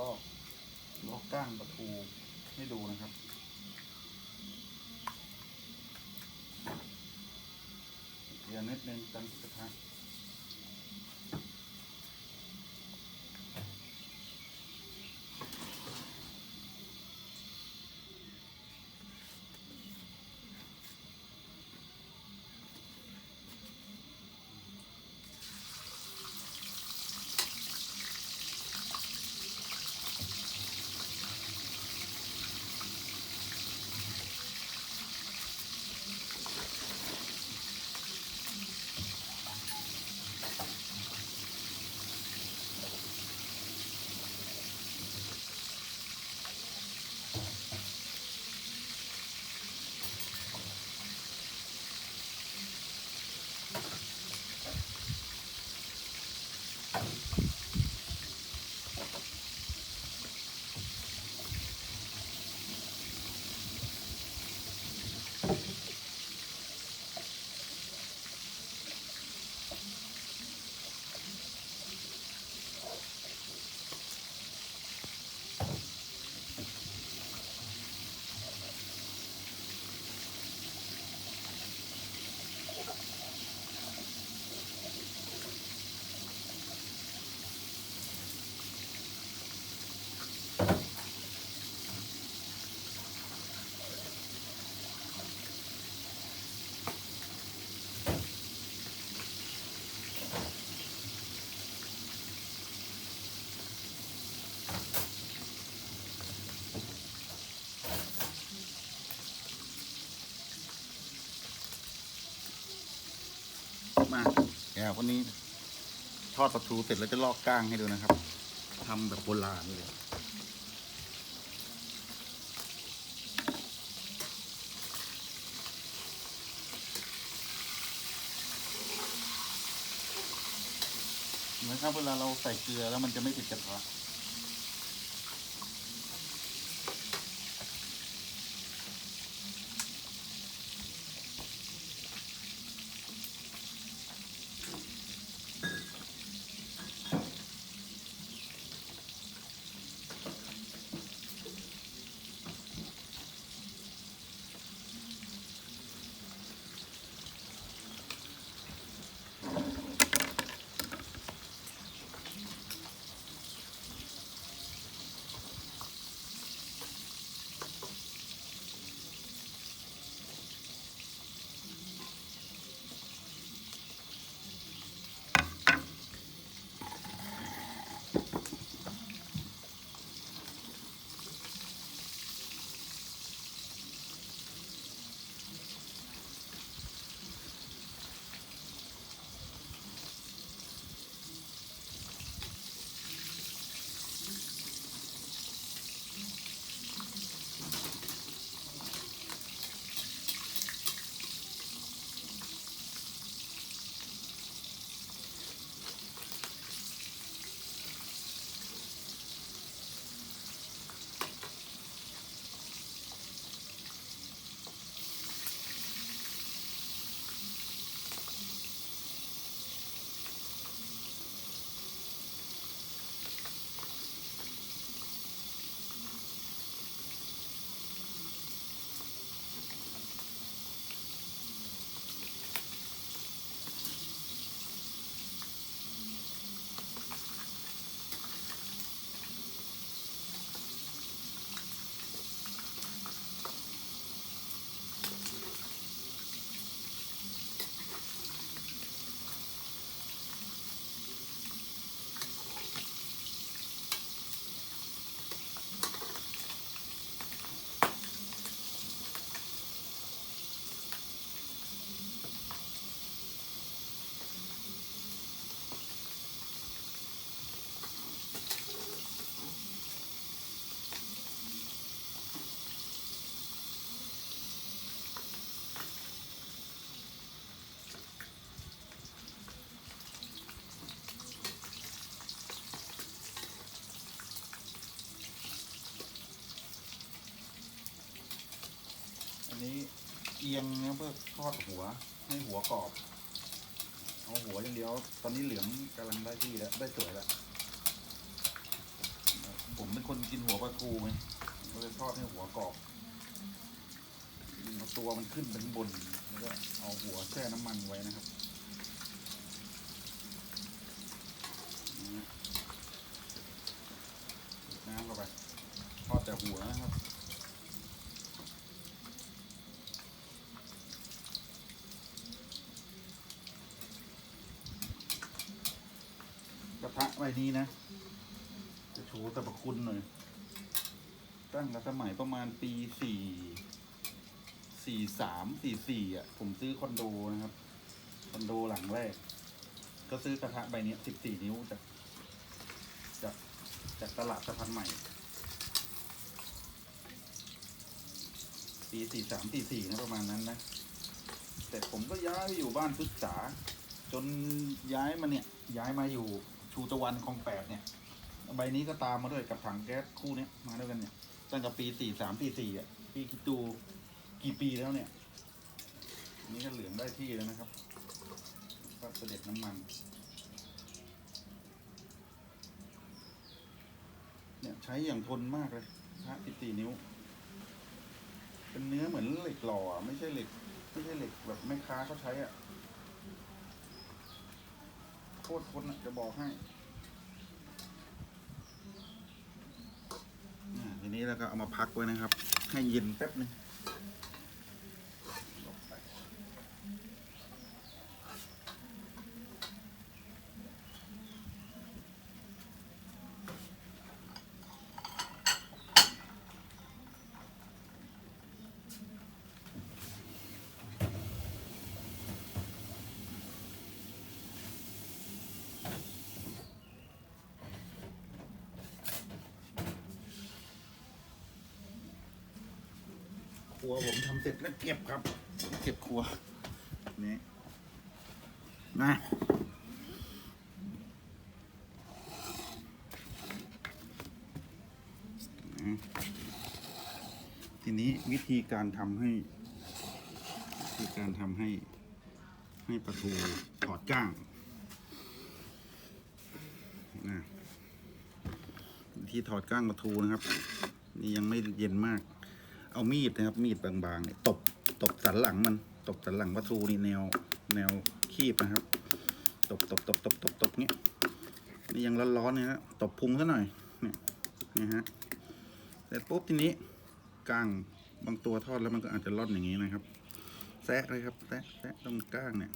ลอกลอกก้างปลาทูให้ดูนะครับ เดี๋ยวนิดนึงกันกระทะ มาแกวันนี้ ทอดปลาทูเสร็จแล้วจะลอกก้างให้ดูนะครับทำแบบโบราณเลยเหมือนครับเวลาเราใส่เกลือแล้วมันจะไม่ติดกระทะ ยงเนี่ยเพื่อทอดหัว ให้หัวกรอบ เอาหัวอย่างเดียว ตอนนี้เหลืองกำลังได้ที่แล้ว ได้สวยแล้ว ผมเป็นคนกินหัวปลาทูไงก็เลยทอดให้หัวกรอบเอาตัวมันขึ้นไปข้างบน แล้วก็เอาหัวแช่น้ำมันไว้นะครับน้ำเข้าไปทอดแต่หัวนะครับ กระทะใบ นี้นะ จะโชว์สรรพคุณหน่อย ตั้งแต่สมัยประมาณปีสี่สี่สามสี่สี่อะ ผมซื้อคอนโดนะครับ คอนโดหลังแรก ก็ซื้อกระทะใบนี้สิบสี่นิ้วจากจากจากตลาดสะพานใหม่ ปีสี่สามสี่สี่นะประมาณนั้นนะ แต่ผมก็ย้ายไปอยู่บ้านพฤกษา จนย้ายมาเนี่ย ย้ายมาอยู่ ชูตะวันคองแปดเนี่ย ใบนี้ก็ตามมาด้วยกับถังแก๊สคู่เนี้ยมาด้วยกันเนี่ยตั้งแต่ปีสี่สามปีสี่อะปีคิดดูกี่ปีแล้วเนี่ย นี่ก็เหลืองได้ที่แล้วนะครับก็เสด็จน้ำมัน เนี่ยใช้อย่างทนมากเลยพระสิบสี่นิ้ว เป็นเนื้อเหมือนเหล็กหล่อไม่ใช่เหล็ก ไม่ใช่เหล็กแบบแม่ค้าเขาใช้อะ โคตรทนจะบอกให้ทีนี้เราก็เอามาพักไว้นะครับ ให้เย็นแป๊บหนึงไป ครัวผมทำเสร็จแล้วเก็บครับ เก็บครัว นี่นะนะทีนี้วิธีการทำให้วิธีการทำให้ให้ปลาทูถอดก้างนะวิธีถอดก้างปลาทูนะครับ นี่ยังไม่เย็นมาก เอามีดนะครับ มีดบางๆเนี่ยตบตบสันหลังมัน ตบสันหลังปลาทูนี่แนว แนวคีบนะครับ ตบตบตบตบตบตบเงี้ยนี่ยังร้อนๆเนี่ยนะตบพุงซะหน่อยเนี่ยนี่ฮะเสร็จปุ๊บทีนี้ก้างบางตัวทอดแล้วมันก็อาจจะร่อนอย่างนี้นะครับแซะเลยครับแซะแซะตรงก้างเนี่ย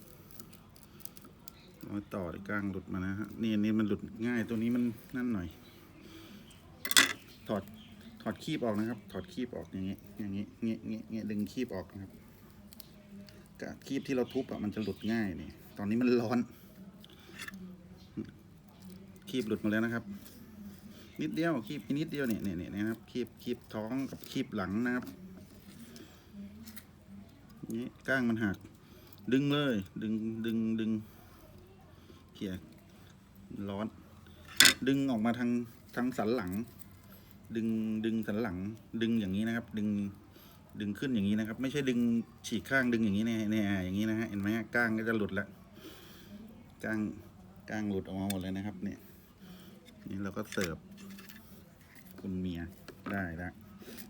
รอยต่อเลยก้างหลุดมานะฮะนี่อันนี่มันหลุดง่ายตัวนี้มันนั่นหน่อย ถอด ถอดคีบออกนะครับ ถอดคีบออกอย่างนี้อย่างนี้เงี้ยเงี้ยเงี้ยดึงคีบออกนะครับกะคีบที่เราทุบอะมันจะหลุดง่ายนี่ตอนนี้มันร้อน คีบหลุดมาแล้วนะครับ นิดเดียวคีบนิดเดียวเนี่ยเนี่ยเนี่ยนะครับ คีบคีบท้องกับคีบหลังนะครับนี่ก้างมันหัก ดึงเลย ดึงดึงดึงเขี่ยร้อน ดึงออกมาทางทางสันหลัง ดึงดึงสันหลังดึงอย่างนี้นะครับ ดึงดึงขึ้นอย่างนี้นะครับ ไม่ใช่ดึงฉีกข้างดึงอย่างนี้แน่แน่อย่างนี้นะฮะเห็นไหมก้างก็จะหลุดละก้างก้างหลุดออกมาหมดเลยนะครับ เนี่ย นี่เราก็เสิร์ฟคุณเมียได้ละ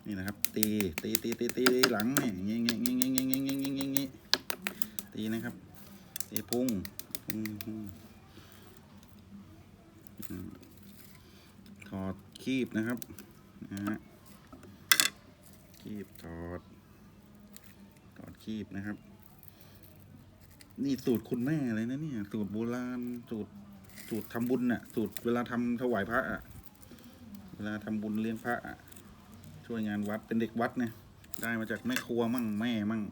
นี่นะครับ ตีตีตีตีตีหลังเนี่ยอย่างงี้อย่างงี้อย่างงี้อย่างงี้อย่างงี้อย่างงี้ตีนะครับตีพุงพุงพุงถอดคีบนะครับ นะฮะคีบถอดถอดคีบนะครับ นี่สูตรคุณแม่เลยนะเนี่ย สูตรโบราณสูตรสูตรทำบุญน่ะ สูตรเวลาทำถวายพระอะ เวลาทำบุญเลี้ยงพระอะ ช่วยงานวัดเป็นเด็กวัดเนี่ยได้มาจากแม่ครัวมั่งแม่มั่ง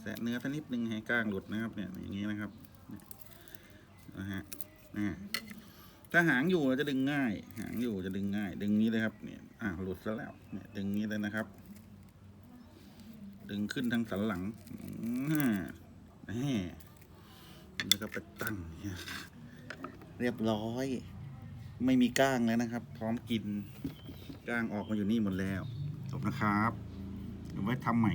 แสะเนื้อสักนิดนึงให้ก้างหลุดนะครับ เนี่ยอย่างนี้นะครับนะฮะนะ ถ้าหางอยู่จะดึงง่าย หางอยู่จะดึงง่าย ดึงนี้เลยครับเนี่ยอ่าหลุดซะแล้วเนี่ยดึงนี้เลยนะครับ ดึงขึ้นทางสันหลังแหมแล้วก็ไปตั้งเรียบร้อย ไม่มีก้างแล้วนะครับ พร้อมกิน ก้างออกมาอยู่นี่หมดแล้วจบนะครับเดี๋ยวไว้ทำใหม่